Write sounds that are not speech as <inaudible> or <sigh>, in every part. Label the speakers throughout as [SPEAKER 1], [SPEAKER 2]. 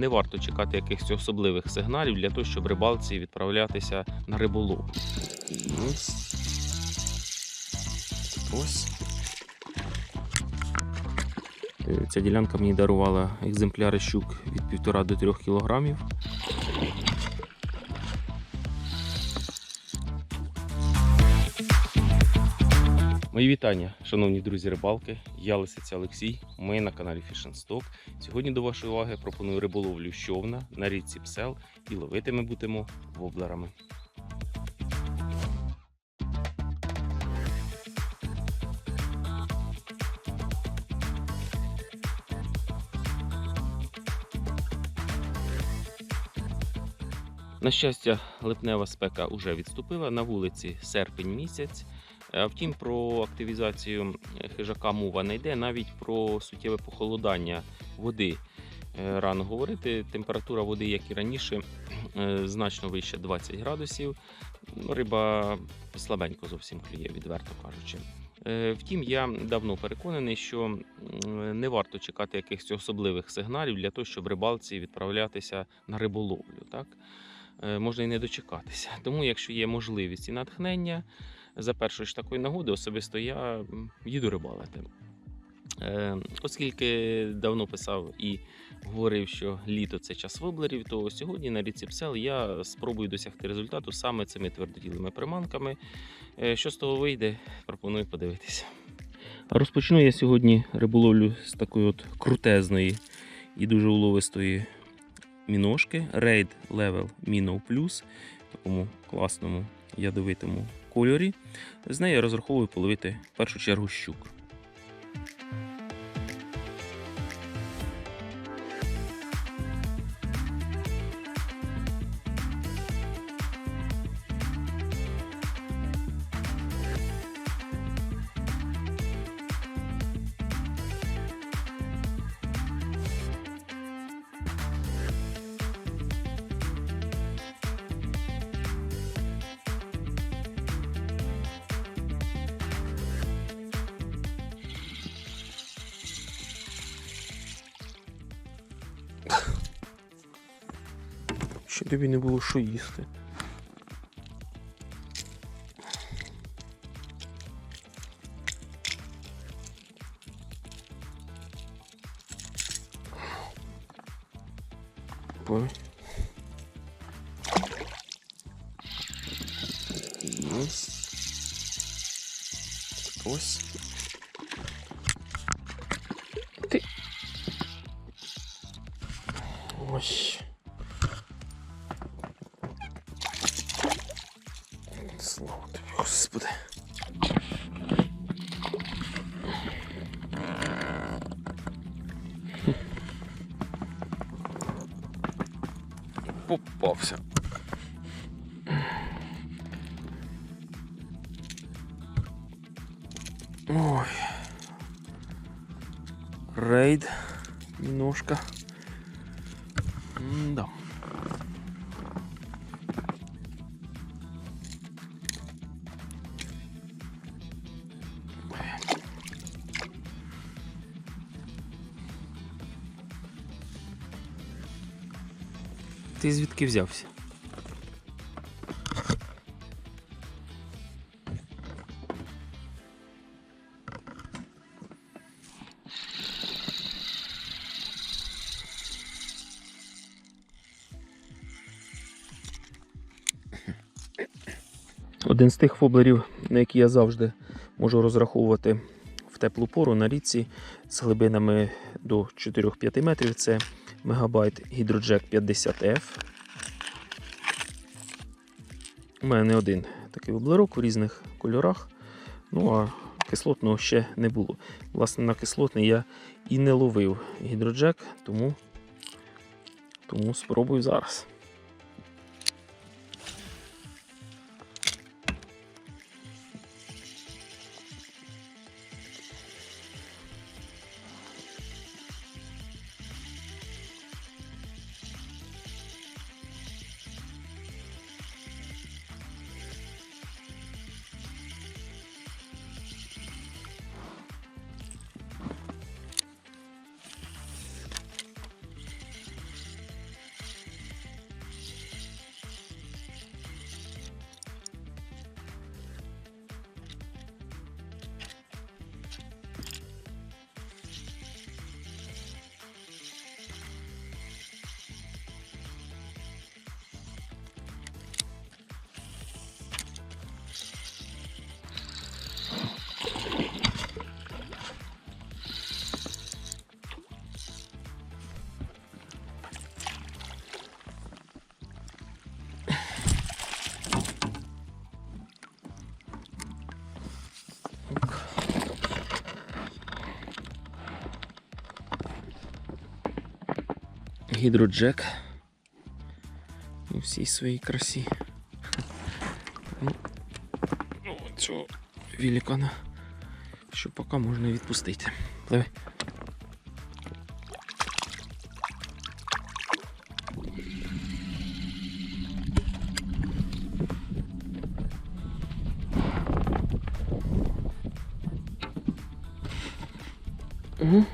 [SPEAKER 1] не варто чекати якихось особливих сигналів для того, щоб рибалці відправлятися на риболов. Ось. Ось. Ця ділянка мені дарувала екземпляри щук від 1,5 до 3 кілограмів. Мої вітання, шановні друзі рибалки. Я Лисиця Олексій. Ми на каналі Stock. Сьогодні до вашої уваги пропоную риболовлю з човна на річці Псел і ловити ми будемо воблерами. На щастя, липнева спека вже відступила. На вулиці серпень місяць. Е, Втім, про активізацію хижака мова не йде, навіть про суттєве похолодання води. е, Рано говорити. Температура води, як і раніше, е, значно вище 20 градусів. Риба слабенько зовсім клює, відверто кажучи. Втім, я давно переконаний, що не варто чекати якихось особливих сигналів для того, щоб рибалці відправлятися на риболовлю. Так? Можна і не дочекатися. Тому, якщо є можливість і натхнення, за першої ж такої нагоди особисто я їду рибалити. Е, Оскільки давно писав і говорив, що літо це час воблерів, то сьогодні на річці Псел я спробую досягти результату саме цими твердотілими приманками. Е, Що з того вийде, пропоную подивитися. Розпочну я сьогодні риболовлю з такої от крутезної і дуже уловистої міношки Raid Level Minnow Plus такому класному ядовитому кольорі. З нею я розраховую половити в першу чергу щук. Ще тобі не було що їсти. Ось. Ти. Ось. Рейд. Немножко. Да. Ти звідки взявся? Один з тих воблерів, на які я завжди можу розраховувати в теплу пору на річці з глибинами до 4-5 метрів. Це Мегабайт Hydrojack 50F. У мене не один такий воблерок у різних кольорах. Ну а кислотного ще не було. Власне, на кислотний я і не ловив гідроджек, тому, тому спробую зараз. Гідроджек у всій своїй красі. Ну, цього великана, що поки можна відпустити. Пливи. Угу.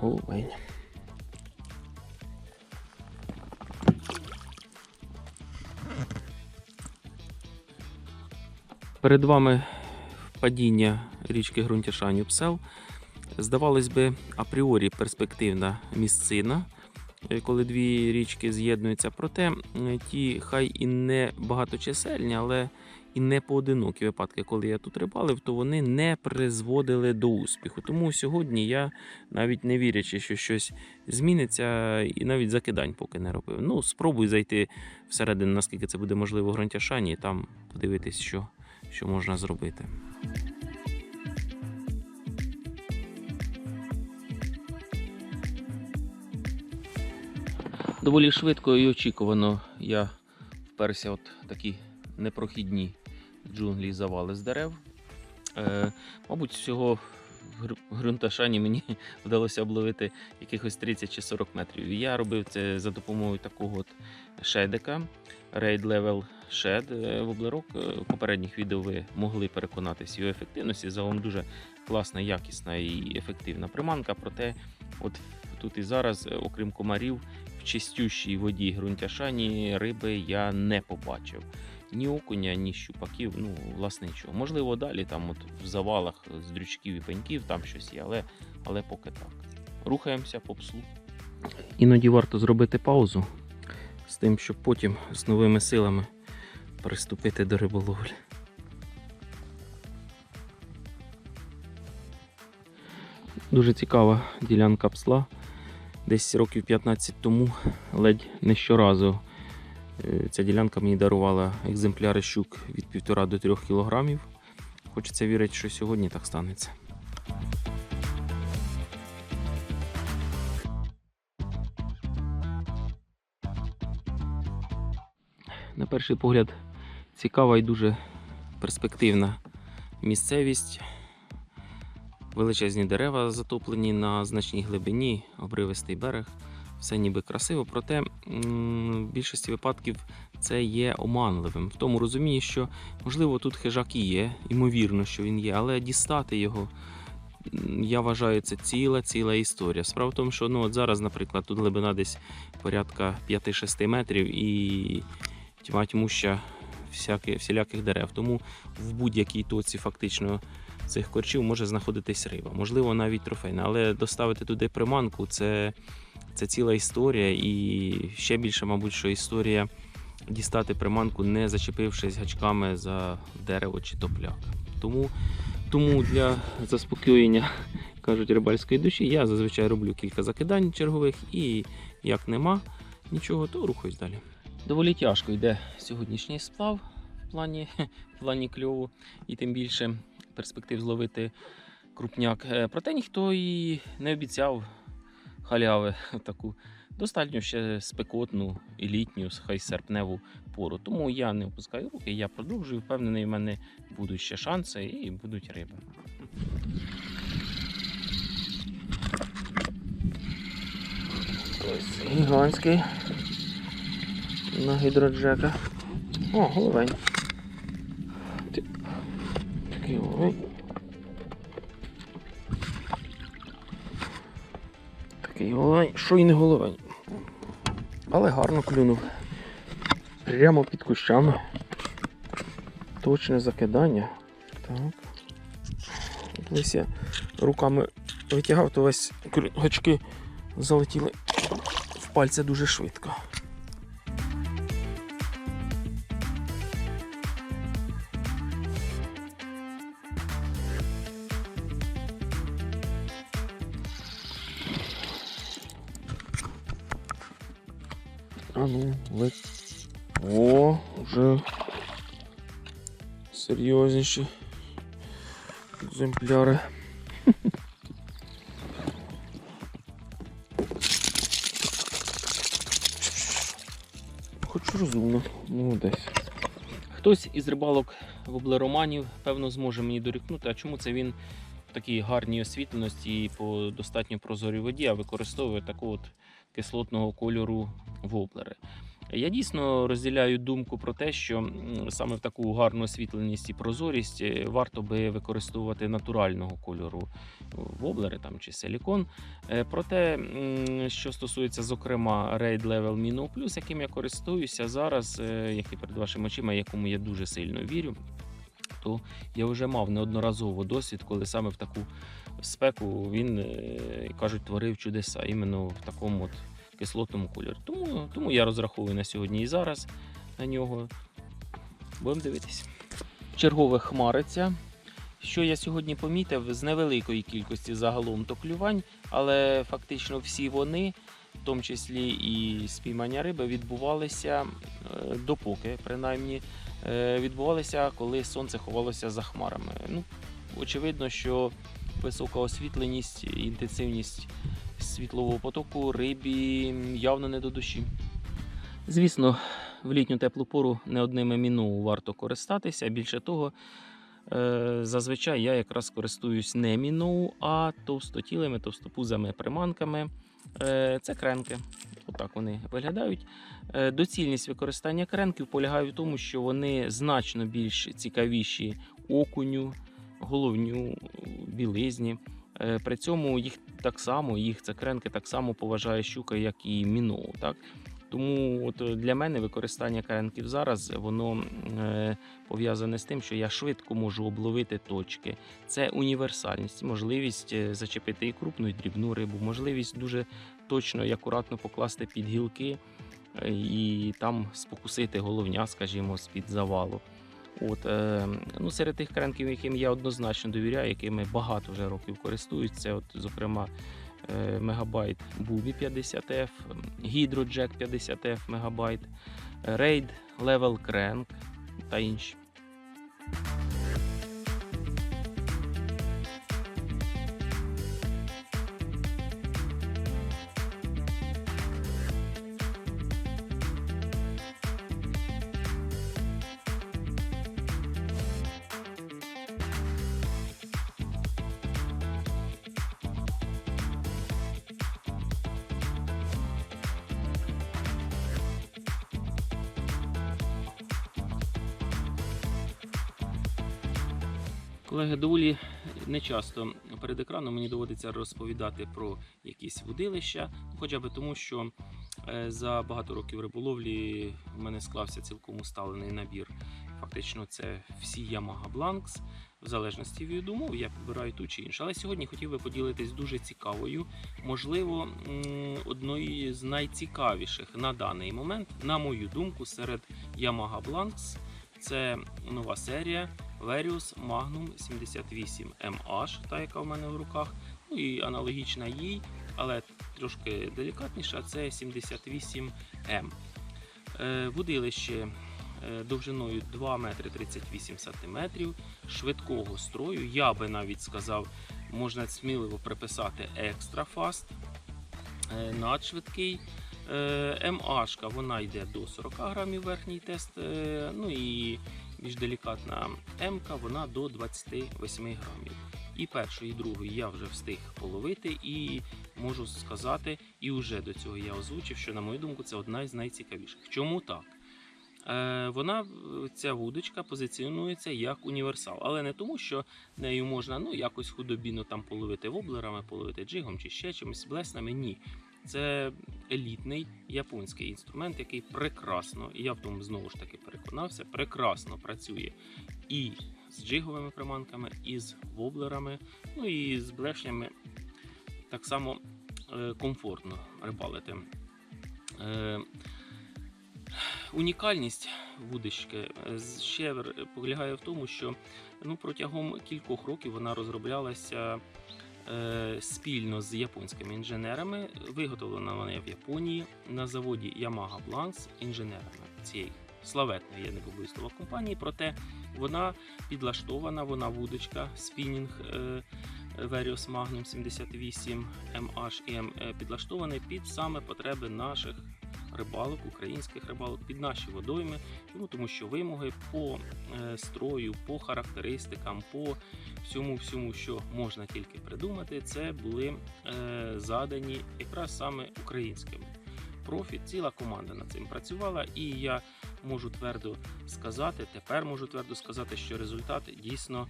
[SPEAKER 1] Голубень. Перед вами падіння річки Грунтяшань Псел. Здавалось би, апріорі перспективна місцина, е, коли дві річки з'єднуються. Проте ті хай і не багаточисельні, але і не поодинокі випадки, коли я тут рибалив, то вони не призводили до успіху. Тому сьогодні я, навіть не вірячи, що щось зміниться, і навіть закидань поки не робив. Ну, спробуй зайти всередину, наскільки це буде можливо в Гронтяшані, і там подивитись, що, що можна зробити. Доволі швидко і очікувано я вперся от такі непрохідні джунглі завали з дерев. Е, мабуть, всього в Грунташані мені <laughs> вдалося обловити якихось 30 чи 40 метрів. Я робив це за допомогою такого от шедика Raid Level Shed е, воблерок. Е, попередніх відео ви могли переконатися його ефективності. Загалом дуже класна, якісна і ефективна приманка. Проте, от тут і зараз, е, окрім комарів, в чистющій воді Грунтяшані риби я не побачив. Ні окуня, ні щупаків, ну, власне, нічого. Можливо, далі там от в завалах з дрючків і пеньків там щось є, але, але поки так. Рухаємося по пслу. Іноді варто зробити паузу з тим, щоб потім з новими силами приступити до риболовлі. Дуже цікава ділянка псла. Десь років 15 тому ледь не щоразу Ця ділянка мені дарувала екземпляри щук від 1,5 до 3 кілограмів. Хочеться вірити, що сьогодні так станеться. На перший погляд цікава і дуже перспективна місцевість. Величезні дерева затоплені на значній глибині, обривистий берег все ніби красиво, проте в більшості випадків це є оманливим. В тому розумінні, що можливо тут хижак і є, ймовірно, що він є, але дістати його. Я вважаю, це ціла ціла історія. Справа в тому, що ну, от зараз, наприклад, тут глибина десь порядка 5-6 метрів і тьма тьмуща всіляких дерев. Тому в будь-якій тоці фактично цих корчів може знаходитись риба. Можливо, навіть трофейна, але доставити туди приманку це це ціла історія, і ще більше, мабуть, що історія дістати приманку, не зачепившись гачками за дерево чи топляк. Тому, тому для заспокоєння кажуть рибальської душі, я зазвичай роблю кілька закидань чергових, і як нема нічого, то рухаюсь далі. Доволі тяжко йде сьогоднішній сплав в плані, <laughs> в плані кльову, і тим більше перспектив зловити крупняк. Е, Проте ніхто і не обіцяв халяви <laughs> таку достатньо ще спекотну і літню, хай серпневу пору. Тому я не опускаю руки, я продовжую. Впевнений, в мене будуть ще шанси і будуть риби. Ось гігантський на гідроджека. О, головень. Такий головень. Такий головень, що і не головень. Але гарно клюнув. Прямо під кущами. Точне закидання. Так. Колись я руками витягав, то весь гачки залетіли в пальці дуже швидко. А ну, ледь. О, вже серйозніші екземпляри.
[SPEAKER 2] хоч розумно, ну десь.
[SPEAKER 1] Хтось із рибалок в облероманів, певно, зможе мені дорікнути, а чому це він в такій гарній освітленості і по достатньо прозорій воді, а використовує таку от кислотного кольору воблери. Я дійсно розділяю думку про те, що саме в таку гарну освітленість і прозорість е, варто би використовувати натурального кольору воблери там, чи силікон. Е, Проте, що стосується, зокрема, Raid Level Mino Plus, яким я користуюся зараз, е, який перед вашими очима, якому я дуже сильно вірю, то я вже мав неодноразово досвід, коли саме в таку спеку він, е, кажуть, творив чудеса іменно в такому от кислотному кольорі. Тому, тому я розраховую на сьогодні і зараз на нього. Будемо дивитися. Чергове хмариться. Що я сьогодні помітив з невеликої кількості загалом то клювань, але фактично всі вони, в тому числі і спіймання риби, відбувалися е, допоки, принаймні, е, відбувалися, коли сонце ховалося за хмарами. Ну, очевидно, що висока освітленість інтенсивність світлового потоку рибі явно не до душі. Звісно, в літню теплу пору не одними міну варто користатися. Більше того, е, зазвичай я якраз користуюсь не міноу, а товстотілими, товстопузами приманками. Е, Це кренки. Отак вони виглядають. Е, Доцільність використання кренків полягає в тому, що вони значно більш цікавіші окуню, головню, білизні. При цьому їх так само, їх це кренки так само поважає щука, як і міноу. Так? Тому от е, для мене використання кренків зараз воно е, пов'язане з тим, що я швидко можу обловити точки. Це універсальність, можливість е, зачепити і крупну, і дрібну рибу, можливість дуже точно і акуратно покласти під гілки е, і там спокусити головня, скажімо, з-під завалу. От, е, ну, серед тих кренків, яким я однозначно довіряю, якими багато вже років користуються, от, зокрема, е, Мегабайт Бубі 50F, Hydrojack 50F Мегабайт, Рейд Level Кренк та інші. Доволі нечасто перед екраном мені доводиться розповідати про якісь водилища, хоча б тому, що е, за багато років риболовлі в мене склався цілком усталений набір. Фактично, це всі Yamaha Blanks. В залежності від умов я підбираю ту чи іншу. Але сьогодні хотів би поділитись дуже цікавою, можливо, одною з найцікавіших на даний момент, на мою думку, серед Yamaha Blanks. Це нова серія Verius Magnum 78 MH, та яка в мене в руках. Ну і аналогічна їй, але трошки делікатніша, це 78M. Е, Водилище е, довжиною 2 метри 38 сантиметрів, швидкого строю. Я би навіть сказав, можна сміливо приписати екстра фаст, е, надшвидкий. Е, МАшка вона йде до 40 грамів верхній тест. е, Ну і більш делікатна М-ка, вона до 28 грамів. І першої, і другої я вже встиг половити, і можу сказати, і вже до цього я озвучив, що, на мою думку, це одна із найцікавіших. Чому так? Е, вона, е, ця вудочка, позиціонується як універсал, але не тому, що нею можна ну, якось худобіно там половити воблерами, половити джигом чи ще чимось блеснами. Ні. Це елітний японський інструмент, який прекрасно, і я в тому знову ж таки переконався, прекрасно працює і з джиговими приманками, і з воблерами, ну і з блешнями так само е, комфортно рибалити. Е, Унікальність вудочки е, з- ще полягає в тому, що ну, протягом кількох років вона розроблялася спільно з японськими інженерами. Виготовлена вона в Японії на заводі Yamaha Blanks інженерами цієї славетної, я не побоюсь слова компанії. Проте вона підлаштована, вона вудочка спінінг е, Verios Magnum 78 MH і M, е, підлаштований під саме потреби наших рибалок, українських рибалок під наші водойми. Чому? Тому що вимоги по е, строю, по характеристикам, по всьому, всьому, що можна тільки придумати, це були е, задані якраз саме українськими. Профі, ціла команда над цим працювала, і я можу твердо сказати, тепер можу твердо сказати, що результат дійсно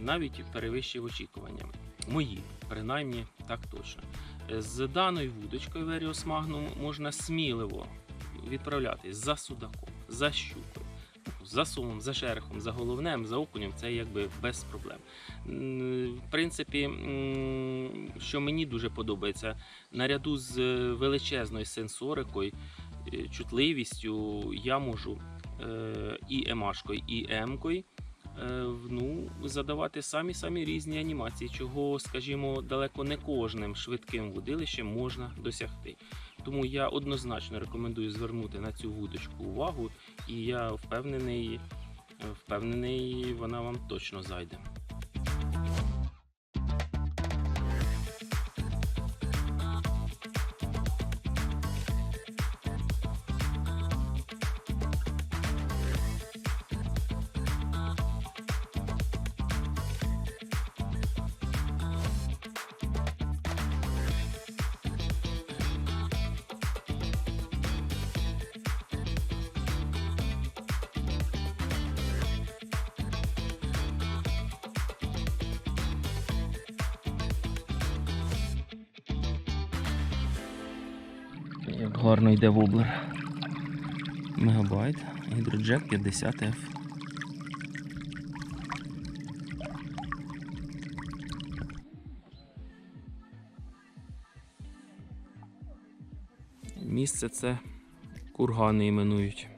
[SPEAKER 1] навіть перевищив очікування. Мої, принаймні, так точно. З даною вудочкою Verios Magnum можна сміливо відправлятись за судаком, за щукою, за сумом, за шерехом, за головнем, за окунем це якби без проблем. В принципі, що мені дуже подобається, наряду з величезною сенсорикою, е, чутливістю я можу е, і емашкою, і емкою ну, задавати самі самі різні анімації, чого, скажімо, далеко не кожним швидким вудилищем можна досягти. Тому я однозначно рекомендую звернути на цю вудочку увагу, і я впевнений, е, впевнений, вона вам точно зайде.
[SPEAKER 2] Як гарно йде воблер.
[SPEAKER 1] Мегабайт, гідроджек 50F. Місце це кургани іменують.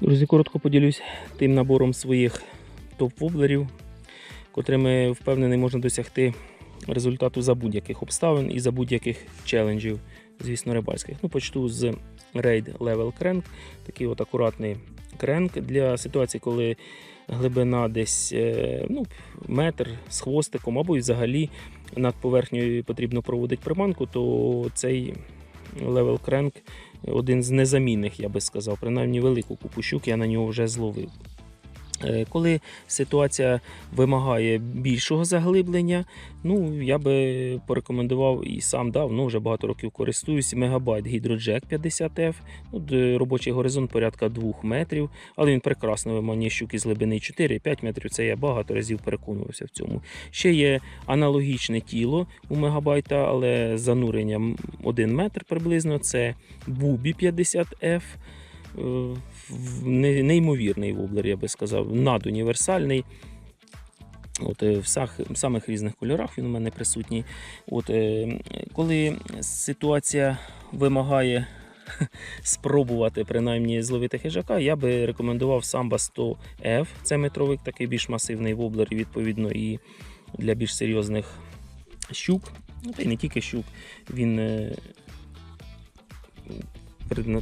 [SPEAKER 1] Друзі, коротко поділюсь тим набором своїх топ-воблерів, котрими впевнений можна досягти результату за будь-яких обставин і за будь-яких челенджів, звісно, рибальських. Ну, почну з Raid Level Crank, такий от акуратний кренк для ситуації, коли глибина десь е, ну, метр з хвостиком, або й взагалі над поверхнею потрібно проводити приманку, то цей Level Crank один з незамінних, я би сказав, принаймні велику купу щук я на нього вже зловив. Е, Коли ситуація вимагає більшого заглиблення, ну я би порекомендував і сам давно вже багато років користуюсь Мегабайт Hydrojack 50F. Ну, робочий горизонт порядка 2 метрів, але він прекрасно виманює щуки з глибини 4-5 метрів. Це я багато разів переконувався в цьому. Ще є аналогічне тіло у Мегабайта, але з зануренням 1 метр приблизно. Це Бубі 50F. Е, неймовірний воблер, я би сказав, надуніверсальний. От, е, в самих різних кольорах він у мене присутній. От, е, коли ситуація вимагає <laughs> спробувати принаймні зловити хижака, я би рекомендував Samba 100F. Це метровик, такий більш масивний воблер, відповідно і для більш серйозних щук. Ну, та й не тільки щук. Він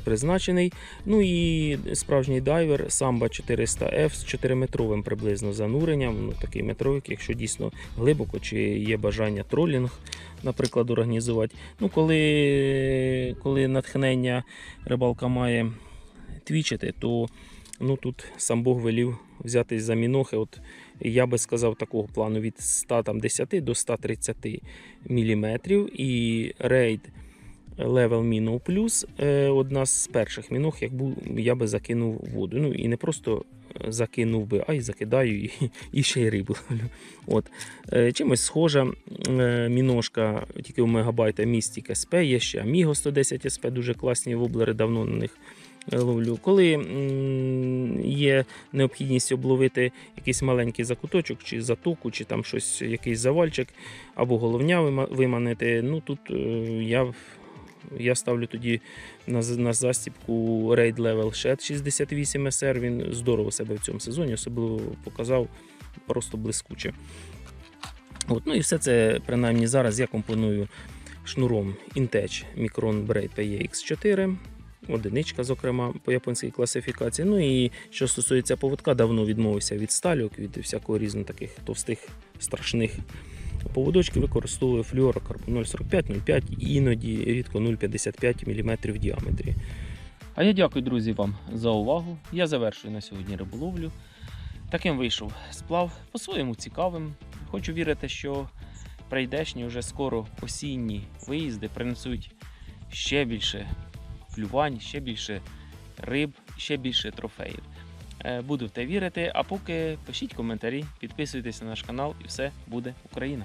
[SPEAKER 1] призначений. Ну і справжній дайвер Samba 400F з 4-метровим приблизно зануренням. Ну, такий метровик, якщо дійсно глибоко, чи є бажання тролінг, наприклад, організувати. Ну, коли, коли натхнення рибалка має твічити, то ну, тут сам Бог велів взятись за мінохи. От, я би сказав такого плану від 110 до 130 мм. І рейд Level Minnow Plus е, одна з перших міног, як бу- я би закинув воду. Ну і не просто е, закинув би, а й закидаю і, і ще й рибу. От. Е, Чимось схожа міножка, тільки у мегабайта Mystic SP, є ще Amigo 110 SP, дуже класні воблери, давно на них ловлю. Коли є необхідність обловити якийсь маленький закуточок, чи затоку, чи там щось, якийсь завальчик, або головня виманити, ну тут я, я ставлю тоді на, на застіпку Raid Level Shed 68 SR. Він здорово себе в цьому сезоні особливо показав просто блискуче. От, ну і все це принаймні зараз я компоную шнуром Intech Micron Braid PX4. Одиничка, зокрема, по японській класифікації. Ну і що стосується поводка, давно відмовився від стальок, від всякого різного таких товстих, страшних поводочків. Використовую флюорокарбон 0,45-0,5, іноді рідко 0,55 мм в діаметрі.
[SPEAKER 2] А я дякую, друзі, вам за увагу. Я завершую на сьогодні риболовлю. Таким вийшов сплав, по-своєму цікавим. Хочу вірити, що прийдешні вже скоро осінні виїзди принесуть ще більше клювань, ще більше риб, ще більше трофеїв. Е, Буду в те вірити. А поки пишіть коментарі, підписуйтесь на наш канал і все буде Україна.